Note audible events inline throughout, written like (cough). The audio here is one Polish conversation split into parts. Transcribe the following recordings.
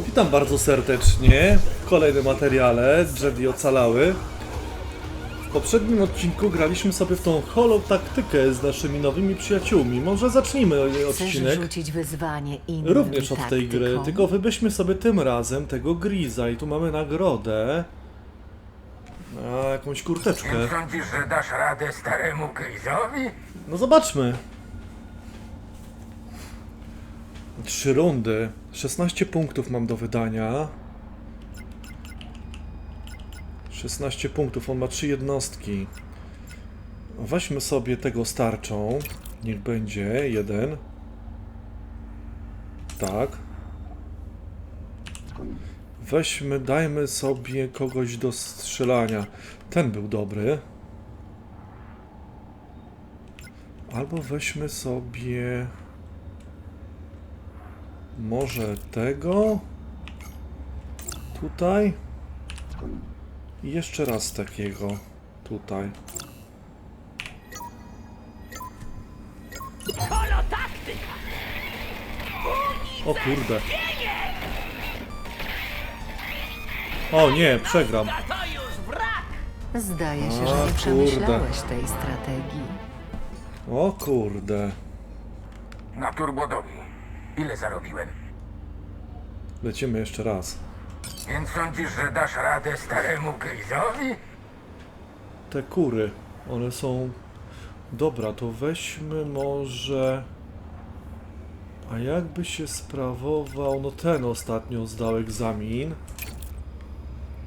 Witam bardzo serdecznie w kolejnym materiale Jedi Ocalały. W poprzednim odcinku graliśmy sobie w tą holotaktykę z naszymi nowymi przyjaciółmi. Może zacznijmy Chcesz odcinek rzucić wyzwanie innym również od tej gry, tylko wybierzmy sobie tym razem tego Griza i tu mamy nagrodę. A, jakąś kurteczkę. Nie sądzisz, że dasz radę staremu Grizowi? No zobaczmy. Trzy rundy. 16 punktów mam do wydania. 16 punktów, on ma trzy jednostki. Weźmy sobie tego starczą. Niech będzie jeden. Tak. Weźmy, dajmy sobie kogoś do strzelania. Ten był dobry. Albo weźmy sobie. Może tego. Tutaj. I jeszcze raz takiego. Tutaj. O kurde. O nie, przegram. Zdaje się, że nie kurde. przemyślałeś tej strategii. O kurde. Na turbodowi. Ile zarobiłem? Lecimy jeszcze raz. Więc sądzisz, że dasz radę staremu Grizowi? Te kury, one są. Dobra, to weźmy może. A jakby się sprawował. No ten ostatnio zdał egzamin.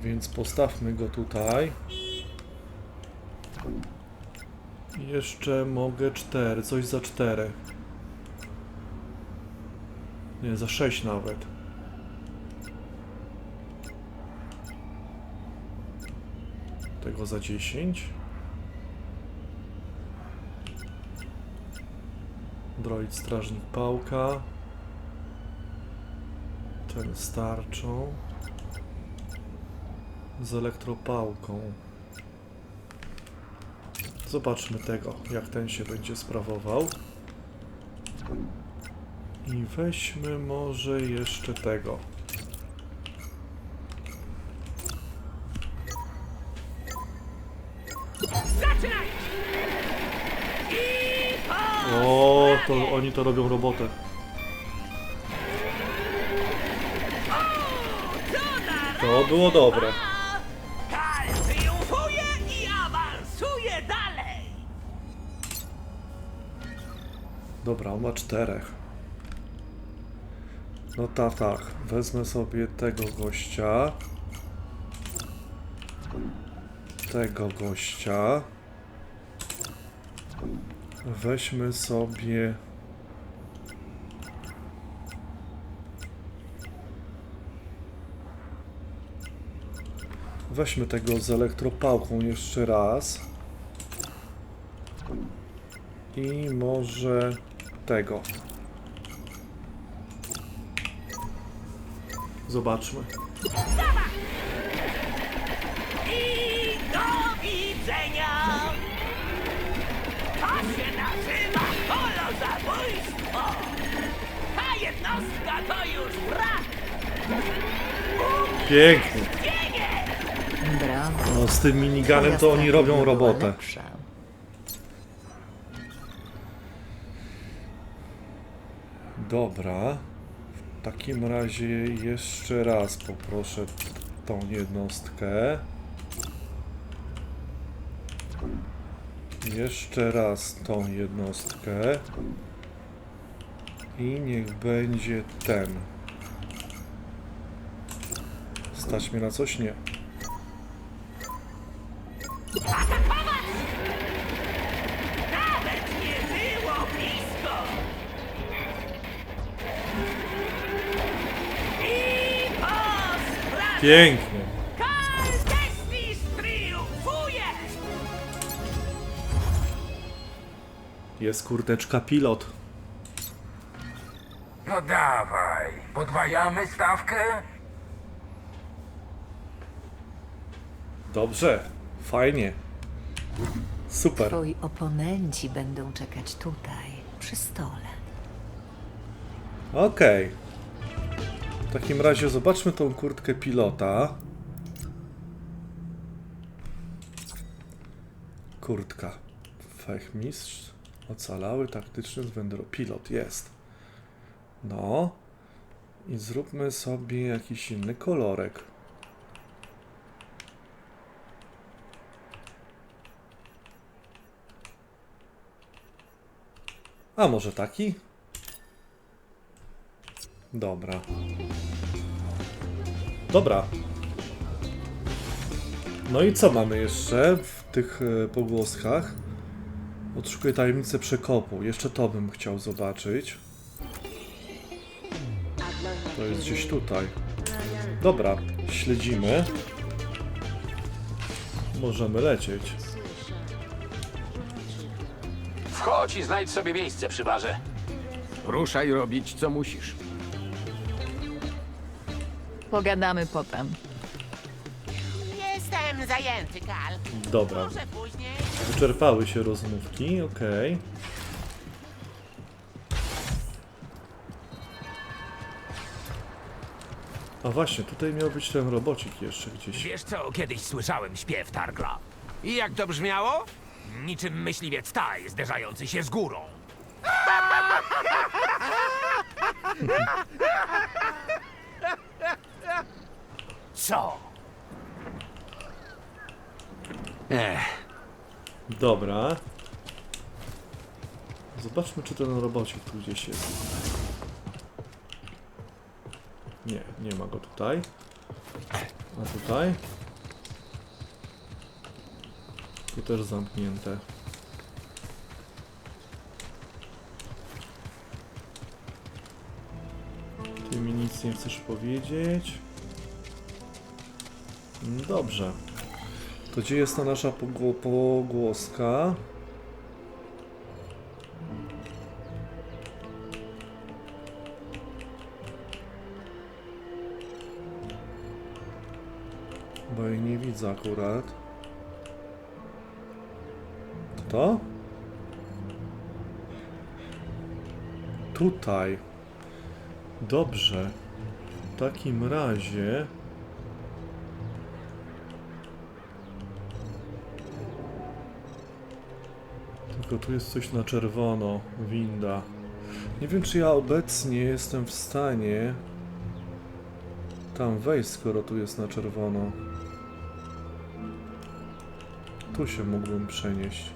Więc postawmy go tutaj. Jeszcze mogę cztery, coś za cztery. Nie, za sześć nawet. Tego za 10. Droid strażnik pałka. Ten starczą. Z elektropałką. Zobaczmy tego, jak ten się będzie sprawował. I weźmy może jeszcze tego. O, to oni to robią robotę. To było dobre. Kal triumfuje i awansuje dalej! Dobra, on ma czterech. No tak, tak. Wezmę sobie tego gościa. Tego gościa. Weźmy sobie. Weźmy tego z elektropałką jeszcze raz. I może tego. Zobaczmy. I do widzenia! To się nazywa holozabójstwo! Ta jednostka to już wrak! Pięknie. Brawo. No z tym miniganem to oni robią robotę. Dobra. Takim razie jeszcze raz poproszę tą jednostkę. Jeszcze raz tą jednostkę. I niech będzie ten. Stać mnie na coś? Nie. Pięknie. Jest kurteczka pilot. No dawaj. Podwajamy stawkę? Dobrze. Fajnie. Super. Twoi oponenci będą czekać tutaj, przy stole. Okej. Takim razie zobaczmy tą kurtkę pilota. Kurtka. Fechmistrz. Ocalały, taktyczny z wędro. Pilot jest. No. I zróbmy sobie jakiś inny kolorek. A może taki? Dobra. Dobra. No i co mamy jeszcze w tych e, pogłoskach? Odszukuję tajemnicę przekopu. Jeszcze to bym chciał zobaczyć. To jest gdzieś tutaj. Dobra, śledzimy. Możemy lecieć. Wchodź i znajdź sobie miejsce przy barze. Ruszaj robić, co musisz. Pogadamy potem. Jestem zajęty, Kal. Dobra, Może później. wyczerpały się rozmówki, okej. A właśnie, tutaj miał być ten robocik jeszcze gdzieś. Wiesz co, kiedyś słyszałem śpiew Targla. I jak to brzmiało? Niczym myśliwiec taj zderzający się z górą. (laughs) Co? Ech, Dobra. Zobaczmy, czy ten robocik tu gdzieś jest. Nie, nie ma go tutaj. A tutaj? Tu też zamknięte. Ty mi nic nie chcesz powiedzieć? Dobrze. To gdzie jest ta nasza pogło pogłoska? Bo jej nie widzę akurat. To? Tutaj. Dobrze. W takim razie... Tylko tu jest coś na czerwono. Winda. Nie wiem, czy ja obecnie jestem w stanie tam wejść, skoro tu jest na czerwono. Tu się mógłbym przenieść.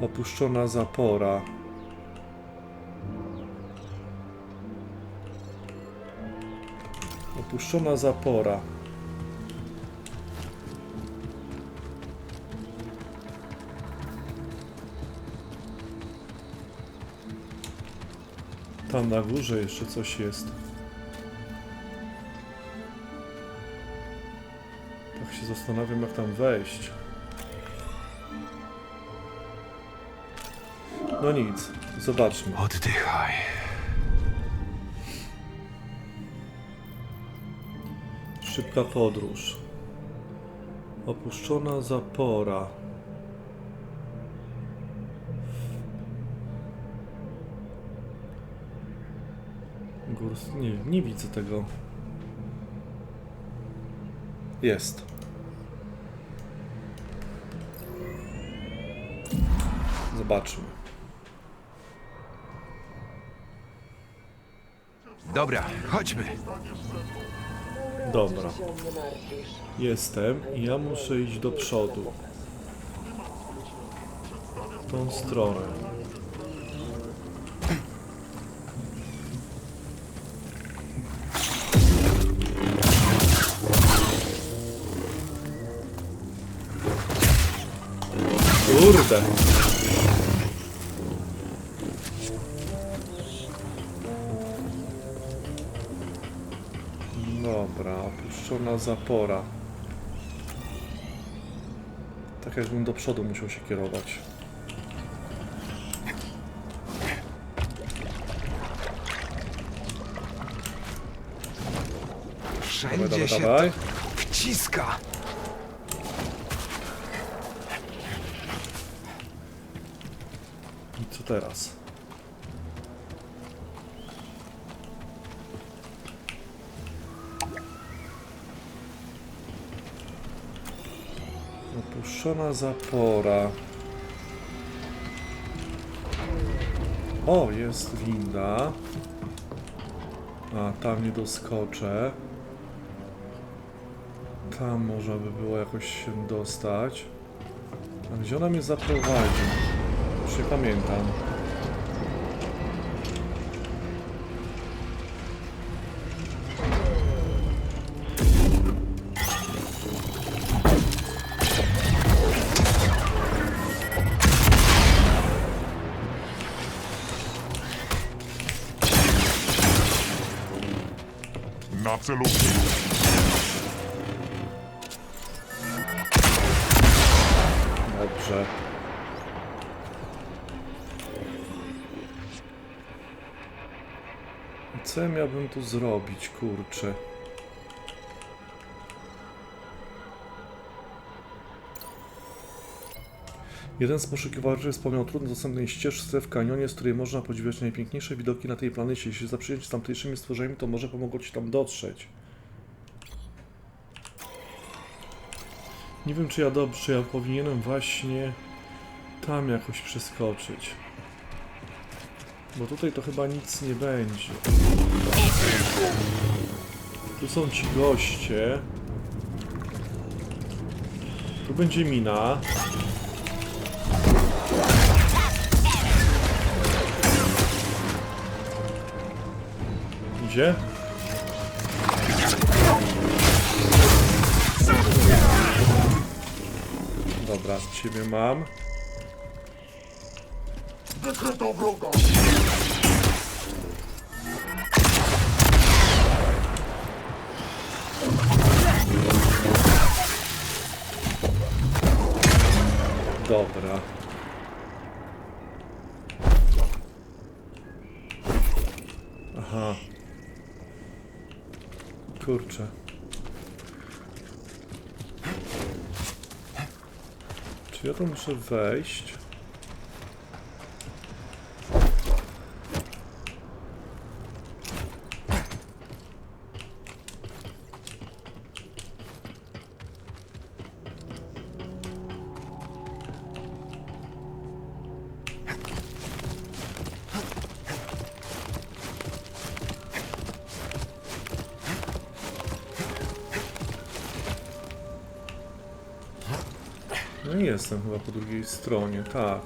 Opuszczona zapora. Opuszczona zapora. Tam na górze jeszcze coś jest. Tak się zastanawiam, jak tam wejść. No nic, zobaczmy. oddychaj. Szybka podróż. Opuszczona zapora. Nie, nie widzę tego. Jest. Zobaczmy. Dobra, chodźmy. Dobra. Jestem i ja muszę iść do przodu. W tą stronę. Kurde. Dobra, opuszczona zapora. Tak jakbym do przodu musiał się kierować. Dawaj, Wszędzie dawaj, się dawaj. to wciska. teraz? Opuszczona zapora. O, jest winda. A, tam nie doskoczę. Tam można by było jakoś się dostać. A gdzie ona mnie zaprowadzi? Już nie pamiętam. Na Co ja miałbym tu zrobić, kurczę? Jeden z poszukiwaczy wspomniał trudno dostępnej ścieżce w kanionie, z której można podziwiać najpiękniejsze widoki na tej planecie. Jeśli zaprzyjaźnić z tamtejszymi stworzeniami, to może pomogło ci tam dotrzeć. Nie wiem, czy ja dobrze, ja powinienem właśnie tam jakoś przeskoczyć. Bo tutaj to chyba nic nie będzie. Tu są ci goście. Tu będzie mina. Idzie? Dobra, ciebie mam. Wykryto wroga. Dobra. Aha. Kurczę. Czy ja tu muszę wejść? Jestem chyba po drugiej stronie, tak.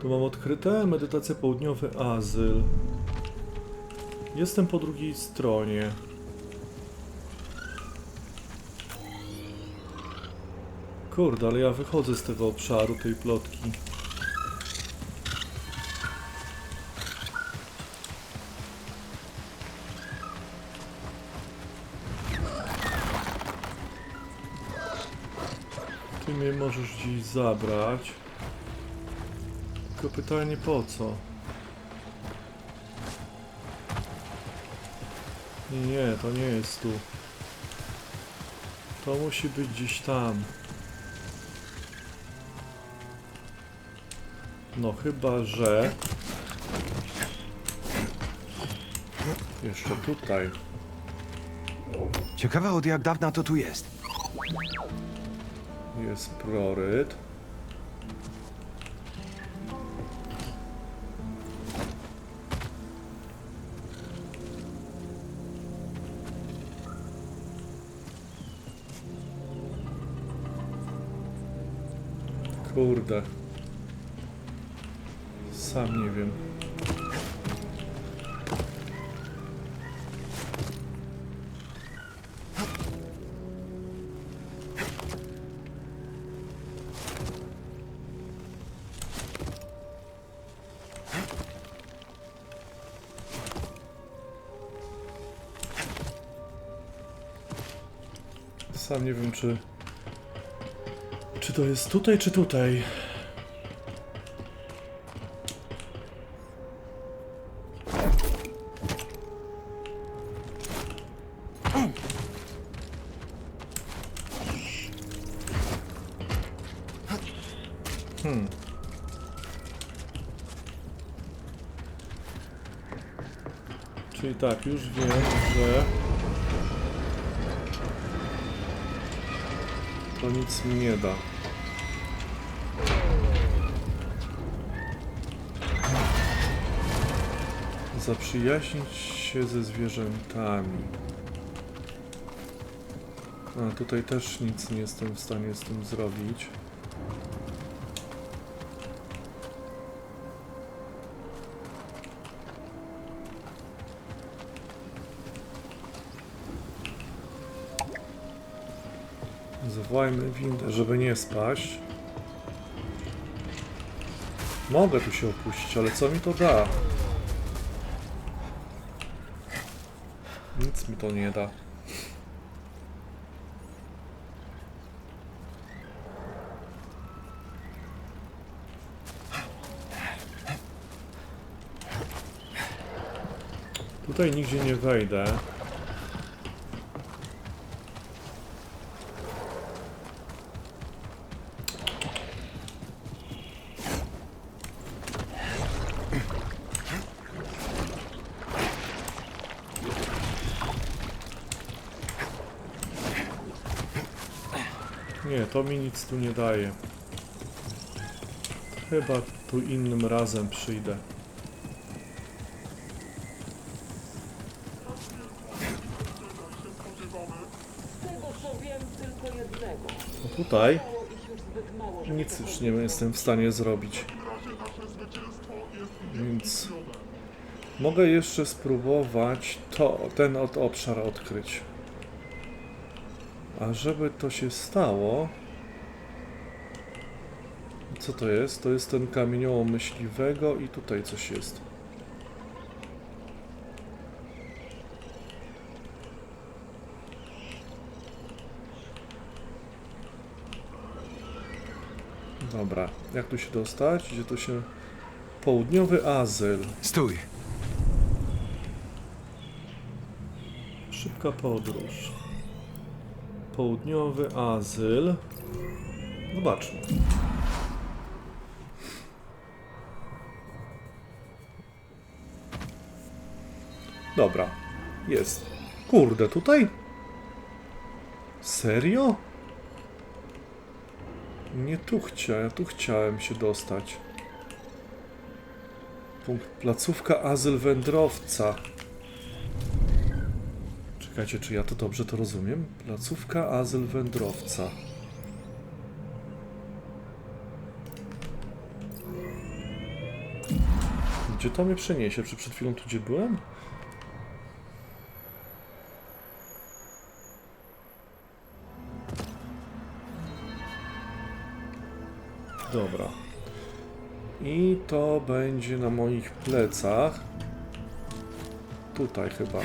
Tu mam odkryte medytacja południowy azyl. Jestem po drugiej stronie. Kurde, ale ja wychodzę z tego obszaru, tej plotki. Zabrać. Tylko pytanie po co? Nie, nie, to nie jest tu. To musi być gdzieś tam. No chyba, że... Jeszcze tutaj. Ciekawe od jak dawna to tu jest. Jest proryt. Kurde. Sam nie wiem. Sam nie wiem, czy. Czy to jest tutaj, czy tutaj? Hmm. Czyli tak, już wiem, że To nic mi nie da. Zaprzyjaźnić się ze zwierzętami. A tutaj też nic nie jestem w stanie z tym zrobić. Zawołajmy windę, żeby nie spaść. Mogę tu się opuścić, ale co mi to da? Nic mi to nie da. Tutaj nigdzie nie wejdę. Nie, to mi nic tu nie daje. Chyba tu innym razem przyjdę. No tutaj nic już nie jestem w stanie zrobić. Więc mogę jeszcze spróbować to, ten od obszar odkryć. A żeby to się stało... Co to jest? To jest ten kamienioło myśliwego i tutaj coś jest. Dobra, jak tu się dostać? Gdzie to się... Południowy azyl. Stój! Szybka podróż. Południowy azyl. Zobaczmy. Dobra, jest. Kurde, tutaj? Serio? Nie tu chciałem, tu chciałem się dostać. Punkt placówka azyl wędrowca. Czekajcie, czy ja to dobrze to rozumiem? Placówka azyl wędrowca. Gdzie to mnie przeniesie? Czy przed chwilą tu gdzie byłem? Dobra. I to będzie na moich plecach. Tutaj chyba.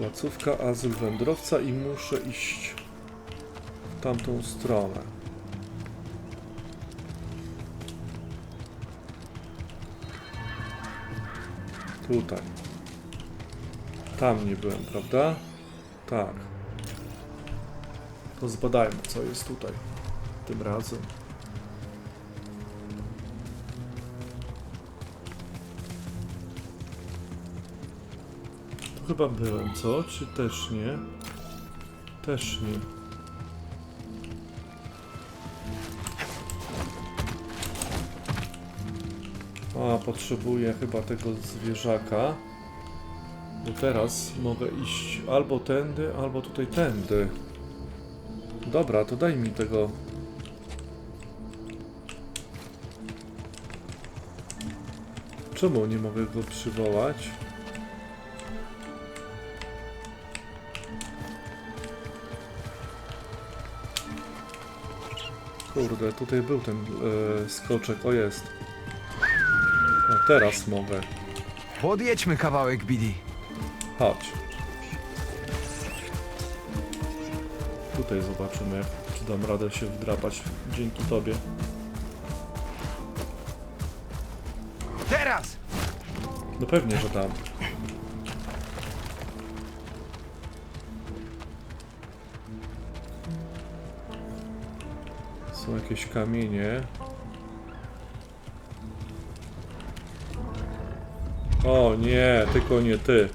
Placówka azyl wędrowca i muszę iść w tamtą stronę. Tutaj. Tam nie byłem, prawda? Tak. To zbadajmy, co jest tutaj. Tym razem. Chyba byłem, co? Czy też nie? Też nie. A, potrzebuję chyba tego zwierzaka. Bo teraz mogę iść albo tędy, albo tutaj tędy. Dobra, to daj mi tego. Czemu nie mogę go przywołać? Kurde, tutaj był ten e, skoczek. O, jest. A teraz mogę. Podjedźmy kawałek, Bidi. Chodź. Tutaj zobaczymy, czy dam radę się wdrapać dzięki tobie. Teraz! No pewnie, że dam. Jakieś kamienie. O nie, tylko nie ty.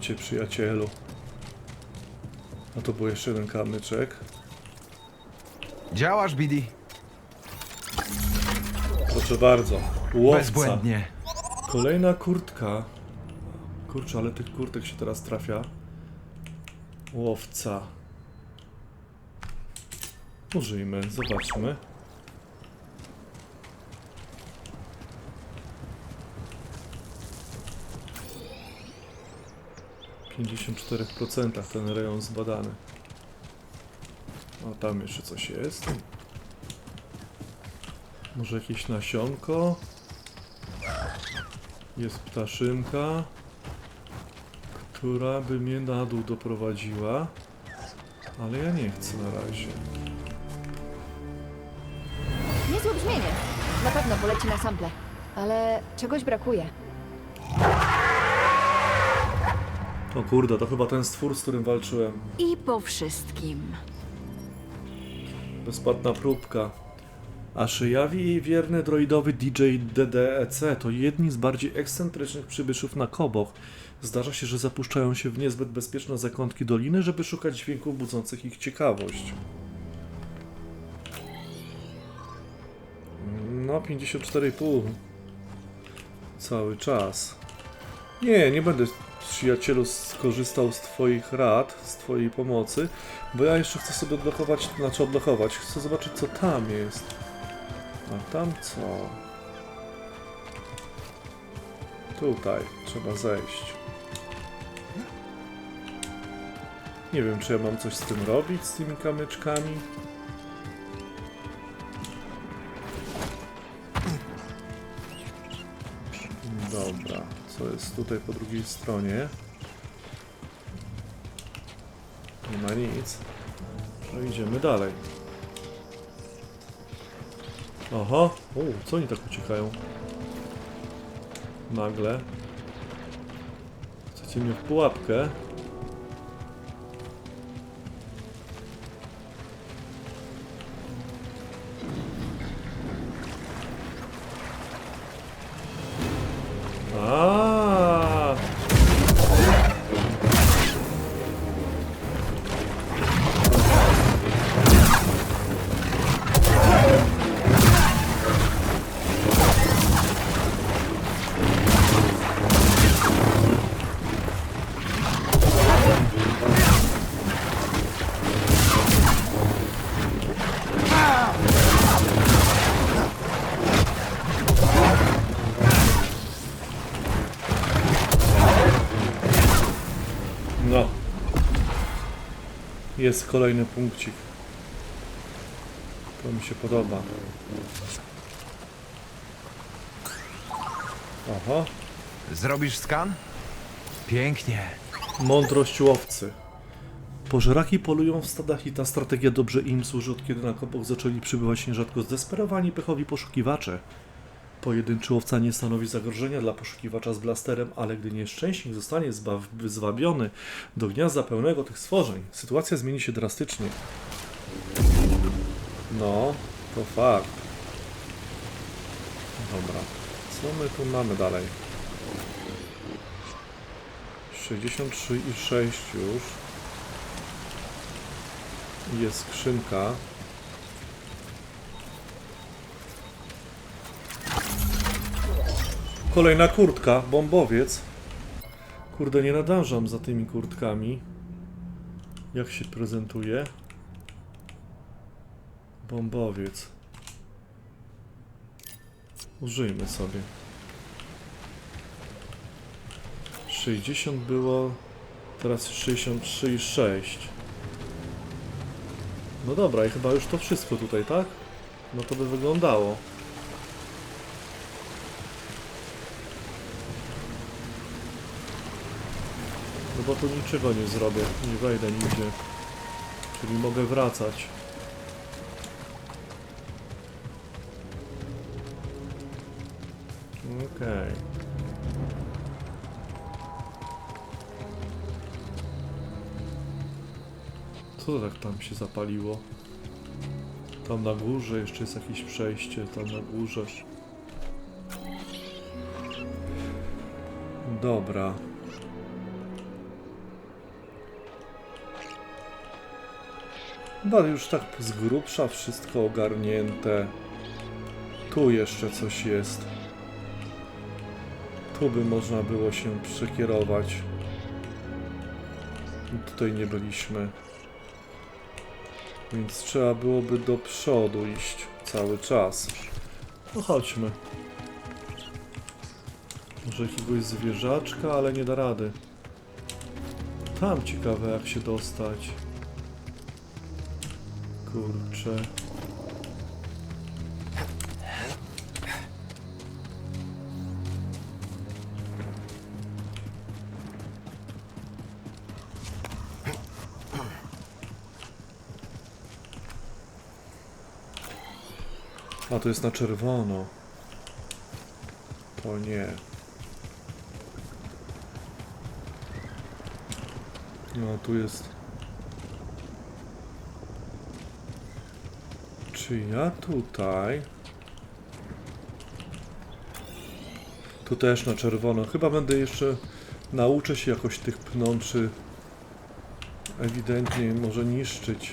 Cię, przyjacielu. A to był jeszcze jeden kamyczek. Działasz, Bidi? Proszę bardzo. Łowca. Bezbłędnie. Kolejna kurtka. Kurczę, ale tych kurtek się teraz trafia. Łowca. Użyjmy, zobaczmy. 54% ten rejon zbadany. O, tam jeszcze coś jest. Może jakieś nasionko? Jest ptaszynka, która by mnie na dół doprowadziła, ale ja nie chcę na razie. Niezłe brzmienie. Na pewno poleci na sample. Ale czegoś brakuje. O kurde, to chyba ten stwór, z którym walczyłem. I po wszystkim. Bezpłatna próbka. A Szyjawi i wierny droidowy DJ DDEC to jedni z bardziej ekscentrycznych przybyszów na Koboch. Zdarza się, że zapuszczają się w niezbyt bezpieczne zakątki doliny, żeby szukać dźwięków budzących ich ciekawość. No, 54,5. Cały czas. Nie, nie będę przyjacielu skorzystał z twoich rad, z twojej pomocy, bo ja jeszcze chcę sobie odblokować, znaczy odblokować, chcę zobaczyć co tam jest. A tam co? Tutaj trzeba zejść. Nie wiem, czy ja mam coś z tym robić, z tymi kamyczkami. Co jest tutaj po drugiej stronie? Nie ma nic. No idziemy dalej. Aha, o, co oni tak uciekają? Nagle. Chcecie mnie w pułapkę? Jest kolejny punkcik. To mi się podoba. Aha. Zrobisz skan? Pięknie. Mądrość łowcy. Pożeraki polują w stadach i ta strategia dobrze im służy od kiedy na kopach zaczęli przybywać nierzadko zdesperowani pechowi poszukiwacze. Pojedynczy łowca nie stanowi zagrożenia dla poszukiwacza z blasterem, ale gdy nieszczęśnik zostanie zwabiony do gniazda pełnego tych stworzeń, sytuacja zmieni się drastycznie. No, to fakt. Dobra, co my tu mamy dalej? 63 i 6 już. Jest skrzynka. Kolejna kurtka, bombowiec. Kurde, nie nadążam za tymi kurtkami. Jak się prezentuje? Bombowiec. Użyjmy sobie. 60 było, teraz 63 i 6. No dobra, i chyba już to wszystko tutaj, tak? No to by wyglądało. Bo tu niczego nie zrobię, nie wejdę nigdzie. Czyli mogę wracać. Okej. Co to tak tam się zapaliło? Tam na górze jeszcze jest jakieś przejście, tam na górze. Dobra. Chyba już tak z grubsza wszystko ogarnięte. Tu jeszcze coś jest. Tu by można było się przekierować. Tutaj nie byliśmy. Więc trzeba byłoby do przodu iść cały czas. No chodźmy. Może jakiegoś zwierzaczka, ale nie da rady. Tam ciekawe jak się dostać. Kurczę. A to jest na czerwono. To nie. No tu jest. Czy ja tutaj? Tu też na czerwono. Chyba będę jeszcze nauczę się jakoś tych pnączy ewidentnie może niszczyć.